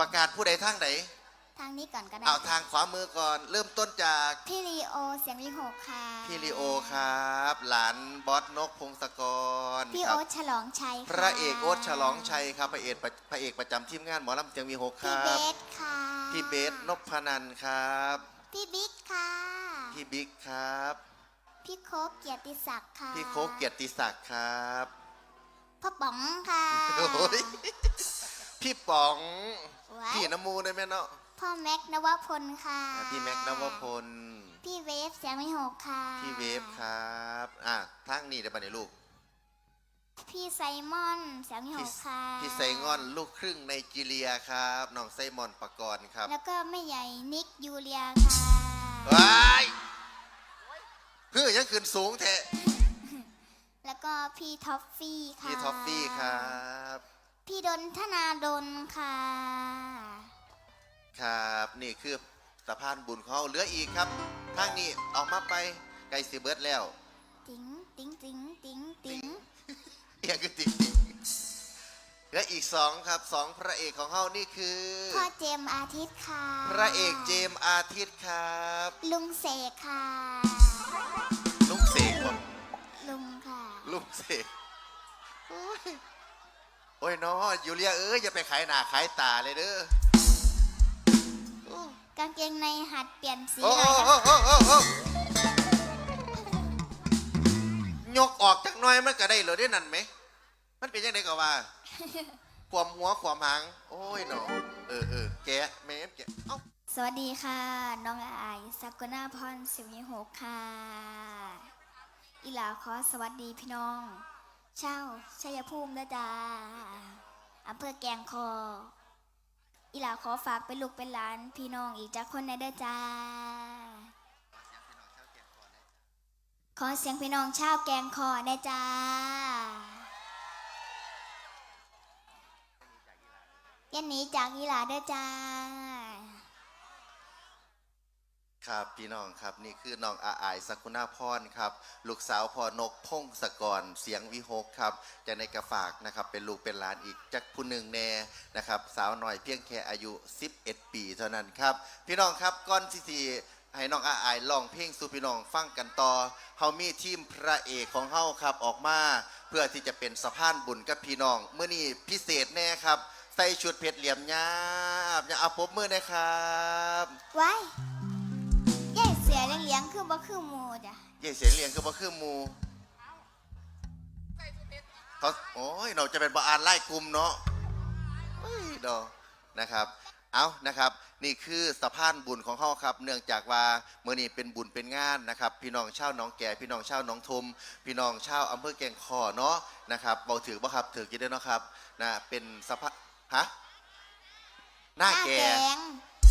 ประกาศผู้ใดทางไหนทางนี้ก่อนก็ได้เอาทางขวามือก่อน เริ่มต้นจากพี่ลีโอเสียงวิหกค่ะพี่ลีโอครับ หลานบอสนกพงศกรพี่ครัโอ๊บตฉลองชัยค่พระเอกโอ๊ตฉลองชัยครับพระเอกประพระเอกประจำทีมงานหมอลำเสียงมีหกคพี่รัเบบสค่ะพี่เบสนพนันครับพี่บิ๊กค่ะพี่บิ๊กครับพี่โคกเกียรติศักดิ์ค่ะพี่โคกเกียรติศักดิ์ครับพ่อป๋องค่ะโอ้ย พี่ป๋องไว้พี่น้ำมูได้ไหมเนาะพ่อแม็กนวพลค่ะอะพี่แม็กซ์นวพล พี่เวฟเสียงวิหกค่ะพี่เวฟครับอะทางนี้เดี๋ยวบัดนี้ลูก พี่ไซมอนเสียงวิหพี่กค่ะพี่ไซงอนลูกครึ่งไนจีเรียครับน้องไซมอนปกรณ์ครับแล้วก็แม่ใหญ่นิกยูเลียค่ะว้ายเพื่อยังขึ้นสูงแท้แล้วก็พี่ท็อฟฟี่ค่ะพี่ท็อฟฟี่ครับ พี่ดนธนาดนค่ะ ครับนี่คือสะพานบุญของเขาเหลืออีกครับทางนี้ออกมาไปไกลสิเบิร์ดแล้วติ๋งติ๋งติ๋งติ๋งติ๋งเอียงก็ติดเหลืออีกสองครับสองพระเอกของเขานี่คือ พ่อเจมส์อาทิตย์ค่ะพระเอกเจมส์อาทิตย์ครับลุงเสกค่ะ ลุงเสกบอกลุงค่ะลุงเสกโอ้ย โอ้ยน้อยูเลียเอ้ยอย่าไปขายหน้าขายตาเลยเด้อโอ้กางเกงในหัดเปลี่ยนสีโอ้หน่อยโอ้นะโอ้โอ้โอ้ยกออกจากหน้อยมันก็ได้เหรอได้นั่นไหม มันเป็นยังไงก็ว่า ความหัวความหาง โอ้ยหนอเออเออแกะแม่มแกะเอ้าสวัสดีค่ะ น้องอายสักุณาพรสิวิหกค่ะ อีหลาขอสวัสดีพี่น้องเช่าชัยภูมินะจ๊ะอำเภอแกงคอ อีหลาขอฝากเป็นลูกเป็นหลาน พี่น้องอีกจักคนในเด้อจ้า ขอเสียงพี่น้องชาวแกงคอได้จ้ายันหนี้จากอีหลาเด้อจ้า ครับพี่น้องครับนี่คือน้องอาอายสักุณาพรครับลูกสาวพ่อนกพงศกรเสียงวิหกครับจะในกระฝากนะครับเป็นลูกเป็นหลานอีกจักผู้หนึ่งแน่นะครับสาวหน่อยเพียงแค่อายุ 11 ปีเท่านั้นครับพี่น้องครับก่อนที่สิให้น้องอาอายลองเพลงสู่พี่น้องฟังกันต่อเฮามีทีมพระเอกของเฮาครับออกมาเพื่อที่จะเป็นสะพานบุญกับพี่น้องเมื่อนี้พิเศษแน่ครับใส่ชุดเพชรเหลี่ยมยาบอย่าเอาปบมือนะครับไว้ คือบ่คือหมูจ้ะเย่เสียงเรียงคือบ่คือหมูเขาโอ้ยเราจะเป็นบอ่านไล่กลุ่มเนาะเฮ้ยดอนะครับ เอานะครับ นี่คือสะพานบุญของเขาครับ เนื่องจากว่าเมื่อนี้เป็นบุญเป็นงานนะครับ พี่น้องชาวหน้องแก่ พี่น้องชาวหน้องทุมพี่น้องชาวอำเภอแก่งคอเนาะนะครับเบาถือบ่ครับถือกี่เด้อเนาะครับนะเป็นสะพานฮะหน้าแก่ง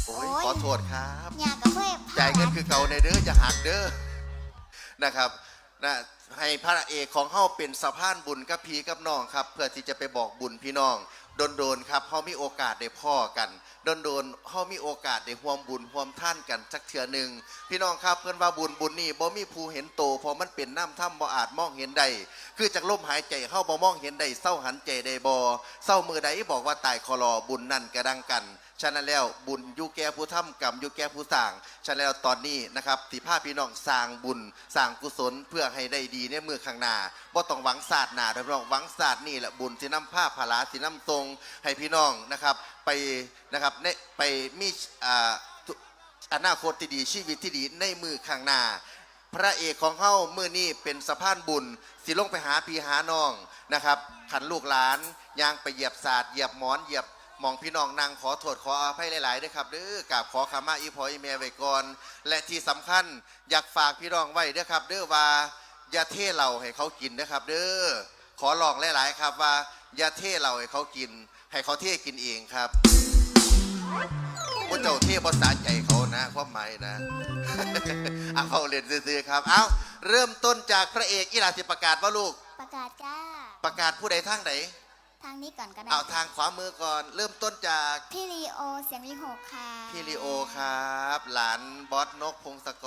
โอ้ยโอ้ย ขอโทษครับ อยากกับเพื่อนจ่ายเงินคือเก่าในเด้อจะหักเด้อนะครับนะให้พระเอกของเฮาเป็นสะพานบุญกับพี่กับน้องครับ เพื่อที่จะไปบอกบุญพี่น้องโดนๆครับเฮามีโอกาสได้พ่อกันโดนๆเฮามีโอกาสได้ร่วมบุญร่วมท่านกันสักเทื่อหนึ่งพี่น้องครับเพื่อนว่าบุญบุญนี่บ่มีผู้เห็นโตเพราะมันเป็นน้ำถ้ำบ่อาจมองเห็นใดคือจากลมหายใจเฮาบ่มองเห็นใดเศร้าหันใจใดบ่เศร้ามือใดบอกว่าตายคอรอบุญนั่นกระดังกันฉะนั้นแล้วบุญยู่แก่ผู้ทำกรรมยู่แก่ผู้สร้างฉะนั้นแล้วตอนนี้นะครับที่พาพี่น้องสร้างบุญสร้างกุศลเพื่อให้ได้ดีในมือข้างหน้าบ่ต้องหวังศาสตร์หน้าแต่พี่น้องหวังศาสตร์นี่แหละบุญที่นำผ้าผาลาที่นำทรงให้พี่น้องนะครับไปนะครับในไปมีอานาคตที่ดีชีวิตที่ดีในมือข้างหน้าพระเอกของเฮามือนี้เป็นสะพานบุญ สิลงไปหาพี่หาน้องนะครับขันลูกหลานยางไปเหยียบศาสตร์เหยียบหมอนเหยียบ มองพี่น้องนางขอโทษขออภัยหลายๆด้วยครับเด้อกราบขอขมาอีพออีเมไว้ก่อน และที่สำคัญอยากฝากพี่น้องไว้เด้อครับ เด้อว่าอย่าเทเหล่าให้เขากินนะครับ เด้อขอลองหลายๆครับว่าอย่าเทเหล่าให้เขากิน ให้เขาเทกินเองครับมุเจ้าเทภาษาใจเขานะความหมายนะเอาเขาเรียนซื่อๆครับ เอาเริ่มต้นจากพระเอกอีหลาสิประกาศว่าลูก ประกาศจ้าประกาศผู้ใดทางไหน ทางนี้ก่อนก็ได้เอาทางขวามือก่อน เริ่มต้นจากพี่ลีโอเสียงวิหกค่ะพี่ลีโอครับ หลานบอสนกพงศก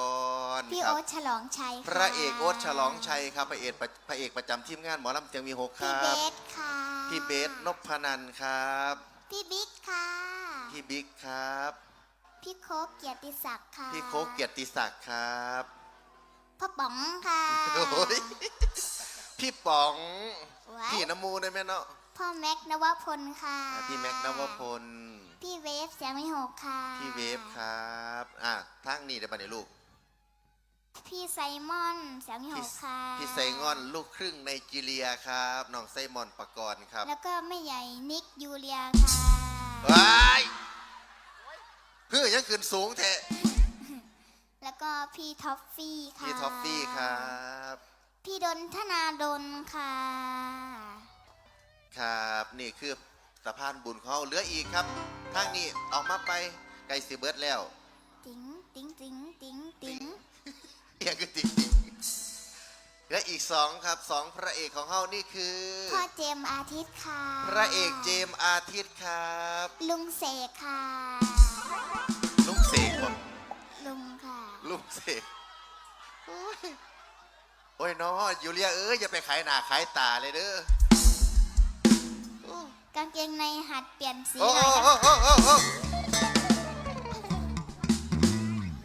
รพี่ครัโอ๊บตฉลองชัยพระเอกโอ๊ตฉลองชัยครับพระเอกประพระเอกประจำทีมงานหมอลำเสียงมีหกคพี่รัเบบสค่ะพี่เบสนพนันครับ พี่บิ๊กค่ะพี่พี่บิ๊กครับ พี่โคกเกียรติศักดิ์ค่ะพี่โคกเกียรติศักดิ์ครับพ่อป๋องค่ะโอ้ยพี่ป๋องไว้พี่น้ำมูได้ไหมเนาะ พ่อแม็กนวพลค่ะอ่าพี่แม็กซ์นวพล พี่เวฟเสียงไม่หกค่ะ พี่เวฟครับอะทั้งนี้ได้ปะเนี่ยลูก พี่ไซมอนเสียงไม่หพี่กค่ะ พี่ไซงอนลูกครึ่งไนจีเรียครับน้องไซมอนปกรณ์ครับแล้วก็แม่ใหญ่นิกยูเลียค่ะว้ายเพื่อยังขึ้นสูงแท้แล้วก็พี่ท็อฟฟี่ค่ะ พี่ท็อฟฟี่ครับ พี่ดนธนาดนค่ะ ครับนี่คือสะพานบุญของเขาเหลืออีกครับทางนี้ออกมาไปไกลสิเบิร์ดแล้วติ๋งติ๋งติ๋งติ๋งติ๋งเอียงก็จริงๆและอีกสองครับสองพระเอกของเขานี่คือพ่อเจมส์อาทิตย์ค่ะ พระเอกเจมส์อาทิตย์ครับ ลุงเสกค่ะ ลุงเสกบ่ลุงค่ะ ลุงเสกโอ้ยโอ้ยน้อยูเลียเอ้ยอย่าไปขายหน้าขายตาเลยเด้อโอ้ กางเกงในหัดเปลี่ยนสีโอ้หน่อยโอ้นะโอ้โอ้โอ้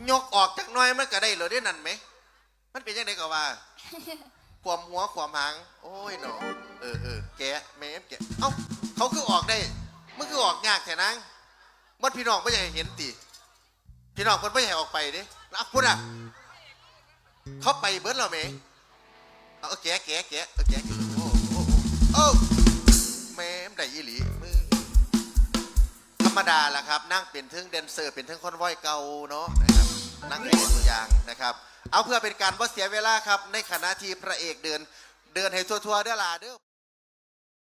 ยกออกจากหน้อยมันก็ได้เหรอได้นั่นไหม มันเป็นยังไงก็ว่า ความหัวความหาง โอ้ยหนอเออเออแกะแม่มแกะเอ้าเขาคือออกได้มันคือออกยากแค่นังมันพี่น้องไม่อยากให้เห็นติพี่น้องคนไม่อยากให้ออกไปเด้แล้วพูดอะเขาไปเบิร์ดเราไหมเอาเอาแกะแกะแกะเอาแกะโอ้โอ้โอ้โอ้แีหลีมือธรรมดาล่ะครับ นั่งเป็นทึ่งแดนเซอร์เป็นทึ่งคอนวอยเก่าเนาะนะครับนั่งเป็นตัวอย่างนะครับ เอาเพื่อเป็นการว่าเสียเวลาครับ ในขณะที่พระเอกเดิน เดินให้ทั่วๆเด้อล่ะเด้อ